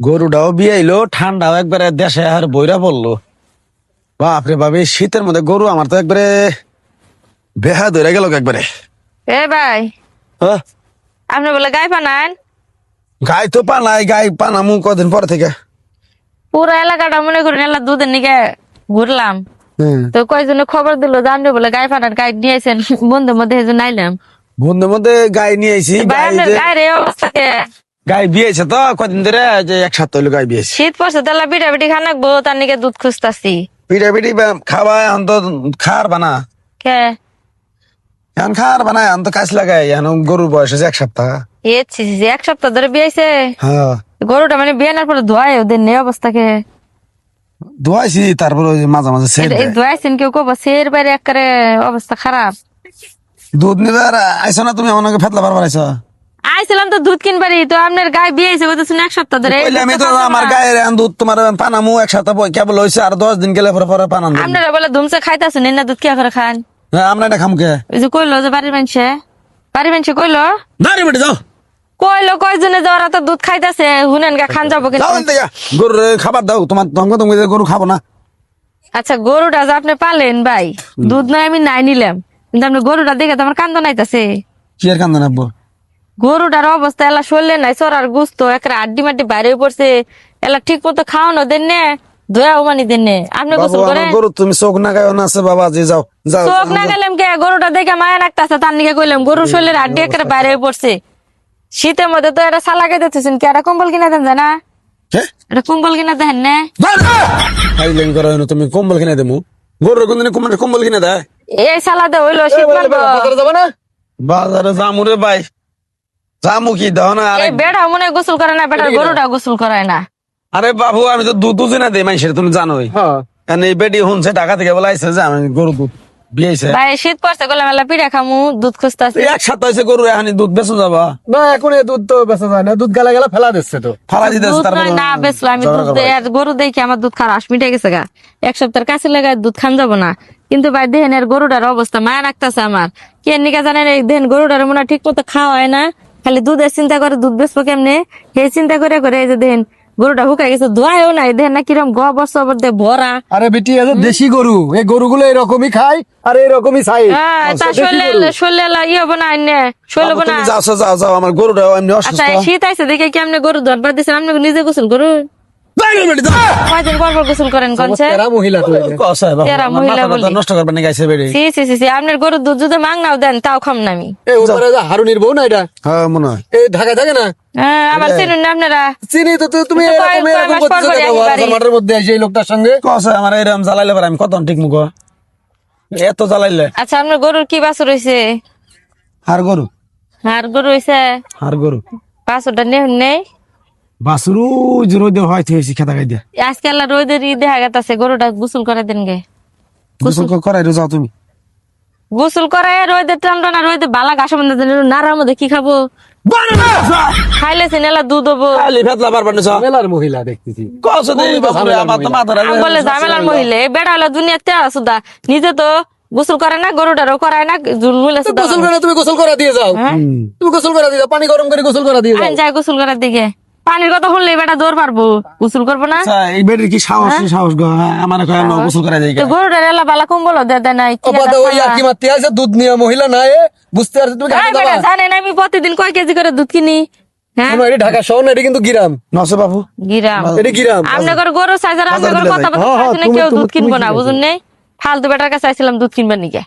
গরুটাও বিয়াইলো ঠান্ডাও একবারে দেশে আর বইরা পড়ল। বাপরে বাপ শীতের মধ্যে গরু আমার তো একবারে বেহা ধরে গেল একবারে। এ ভাই হ্যাঁ? আপনি বলে গাই পানান? গাই তো পানাই গাই পানামু কদিন পর থেকে। পুরো এলাকাটা মনে করেন এলা দুদিন নিকে ঘুরলাম। হ্যাঁ। তো কয়জনে খবর দিল জানবে বলে গাই পানার গাই নিয়ে আইছেন বন্ধুর মধ্যে হেজন আইলাম বন্ধুর মধ্যে গাই নিয়ে আইছি ভাই গাই গাই বিয়েছে তো কদিন ধরে যে এক সপ্তাহ হইল গাই বিয়েছে শীত পড়ছে তাহলে পিঠা পিঠি খানাকবো তার নিকে দুধ খুঁজতাছি। পিঠা পিঠি খাওয়া এখন তো খার বানা। কে? এখন খার বানায় এখন তো কাজ লাগাই এখন গরুর বয়স হয়েছে এক সপ্তাহ। এ ছি ছি, ছি, এক সপ্তাহ ধরে বিয়েছে হ্যাঁ। গরুটা মানে বিয়ানোর পরে ধোয়ায় ওদের নেই অবস্থাকে। ধোয়াইছি তারপরে মাঝে মাঝে দেয়। ধোয়াইছেন কেউ কব সের বাইরে একেবারে অবস্থা খারাপ। দুধ নিবে আর আইসো না তুমি আমাকে ফেতলা পারবার আইসো। আইছিলাম তো দুধ কিনবারই তো আপনার গায়ে বিয়েছে বলতেছেন এক সপ্তাহ ধরে। আমি তো আমার না। গায়ের দুধ তোমার পানামু এক সপ্তাহ কেবল হয়েছে আর দশ দিন গেলে পরে পরে পানান দিন আপনারা বলে ধুমসে খাইতেছেন না দুধ কে করে খান? হ্যাঁ আমরা এটা খামকে ওই যে কইলো যে বাড়ির মানুষে বাড়ির মানুষে কইলো? দাঁড়িয়ে বেটে যাও। কইলো কয়জনে যে ওরা তো দুধ খাইতেছে হুনেন গা খান যাব কিন্তু। গরুর খাবার দাও তোমার তোমাকে তুমি গরু খাব না। আচ্ছা গরুটা যে আপনি পালেন ভাই দুধ নয় আমি নাই নিলাম। কিন্তু আপনি গরুটা দেখে তো আমার কান্দ নাইতাছে কি আর কান্দন আব্বু? গরুটার অবস্থা এলা শরীরে নাই সরার গুস্ত একটা আড্ডি মাড্ডি বাইরে পড়ছে। এলা ঠিক মতো খাওয়ানো দেন নে দয়া উমানি দেন নে। আপনি বাবু গোসল আমার গরু তুমি চোখ না গায়ে না আছে বাবা জি যাও যাও। চোখ না গেলাম কে? গরুটা দেখে মায়া রাখতেছে তার নিকে কইলাম গরু শরীরের আড্ডি একটা বাইরে পড়ছে। শীতের মধ্যে তো সালা দিতেছেন কি? কম্বল কিনা দেন জানা? এটা কম্বল কিনা দেন না? ফাইলিং করা হয়নি, তুমি কম্বল কিনে দেবো গরুর কোনদিন কম্বল কিনে দেয়? এই হইল শীত মারবো। যাবে না? বাজারে যামু রে ভাই। দাও না আরে এই মনে গোসল করে না বেটা গরুটা গোসল করায় না। আরে বাবু আমি তো দুধ দুধ না দেই মানুষের তুমি জানোই। কারণ এই বেটি শুনছে ঢাকা থেকে বলে আইছে যে আমি গরু দুধ বিয়েছে ভাই শীত পড়ছে গেলাম মেলা পিঠা খামু দুধ খুঁজতাছি। এক সপ্তাহ হয়েছে গরু এখন দুধ বেচো যাবা। না এখন এই দুধ তো বেচা যায় না দুধ গালা গালা ফেলা দিচ্ছে তো। ফালা দিতেছে তারপরে না বেসলো আমি দুধ গরু দেখি আমার দুধ খারাপ মিটে গেছে গা। এক সপ্তাহের কাছে লাগায় দুধ খান যাব না। কিন্তু ভাই দেহেন এর গরুটার অবস্থা মায়া রাখতেছে আমার। কে নিকা জানেন এই দেহেন গরুটার মনে হয় ঠিক মতো খাওয়া হয় না। খালি দুধ দুধের চিন্তা করে দুধ বেচবো কেমনে? সেই চিন্তা করে করে এই যে দেখেন গরুটা হুকাই গেছে ধোয়াও নাই। দেখেন না কিরম গবর সবর দিয়ে ভরা। আরে বেটি আছে দেশি গরু এই গরুগুলো এরকমই খায় আর এরকমই চাই হ্যাঁ তা শরীরে শরীরে ই হব না এনে শরীর হব না। যাও যাও যাও আমার গরুটা এমনি আচ্ছা অসুস্থ। আচ্ছা শীত আইছে দেখে কেমনে গরু ধরবার দিছেন? আপনি নিজে গোসল করুন যাই রে বেটি, যাও। কয়দিন পর পর গোসল করেন কনছে মহিলা তো এটা। কসাই বাবু, তেরা মহিলা বলি। নষ্ট করবে না গাইছে বেড়ে। সি সি সি সি আপনার গরুর দুধ যদি মাংনাও দেন তাও খাম না আমি। এই উপরে যে হারুনির বউ না এটা? হ্যাঁ মনে হয়। এই ঢাকা থাকে না? হ্যাঁ আবার চিনুন না আপনারা? চিনি তো তো তুমি তো কয়- এরকম কয় এরকম মাস পর করতেছো পরই কেন? একবারই। আজকাল মাঠের মধ্যে এসে এই লোকটার সঙ্গে? কসাই আমার এরকম জ্বালাইলে পারে আমি কত ঠিক মুখ? এত জ্বালাইলে। আচ্ছা আপনার গরুর কি বাছুর হয়েছে হার গরু। আর গরু হয়েছে হার গরু। বাছুরটা নেই? বাসুরু রোদে হয়তো হয়েছে খেতা খাই দিয়া। আজকে আল্লাহ রোদের ই দেখা গেছে গরুটা গোসল করে দেন গে। গোসল করাই তুমি? গোসল করে রোদের টানটা না রোদে বালা ঘাসের মধ্যে নাড়ার মধ্যে কি খাব? খাইলে সিনেলা দুধ হব। খালি ফেতলা পারবার না মেলার মহিলা দেখতেছি। কসে দেই বাপুরে আমার তো মাথা আমি বলে ঝামেলার মহিলা এই বেড়া হলো দুনিয়াতে সুদা নিজে তো গোসল করে না গরুটারও করায় না জুলমুলে সুদা গোসল করে তুমি গোসল করা দিয়ে যাও। হ্যাঁ? তুমি গোসল করা দিয়ে যাও পানি গরম করে গোসল করা দিয়ে যাও। যায় গোসল করার দিকে পানির কথা শুনলে বেটা দৌড় পারব? গোসল করব না? আচ্ছা এই বেটির কি সাহস সাহস গো? হ্যাঁ, আমার কয় আমরা গোসল করাই যাই গরুটার এলা বালা কম্বল দে দে নাই কি ওই আর কি মারতে আছে দুধ নিয়ে মহিলা না এ বুঝতে পারছ তুমি বেটা যাবা আমি প্রতিদিন কয় কেজি করে দুধ কিনি? হ্যাঁ? ঢাকা শহর না এটা কিন্তু গিরাম। নসে বাবু? গিরাম। এটা গিরাম। আপনার গরু সাইজার আপনার কথা। বলতে হ্যাঁ, হ্যাঁ, না কেউ দুধ কিনবো না বুঝুন নেই? ফালতু বেটার কাছে চাইছিলাম দুধ কিনবার নিকে?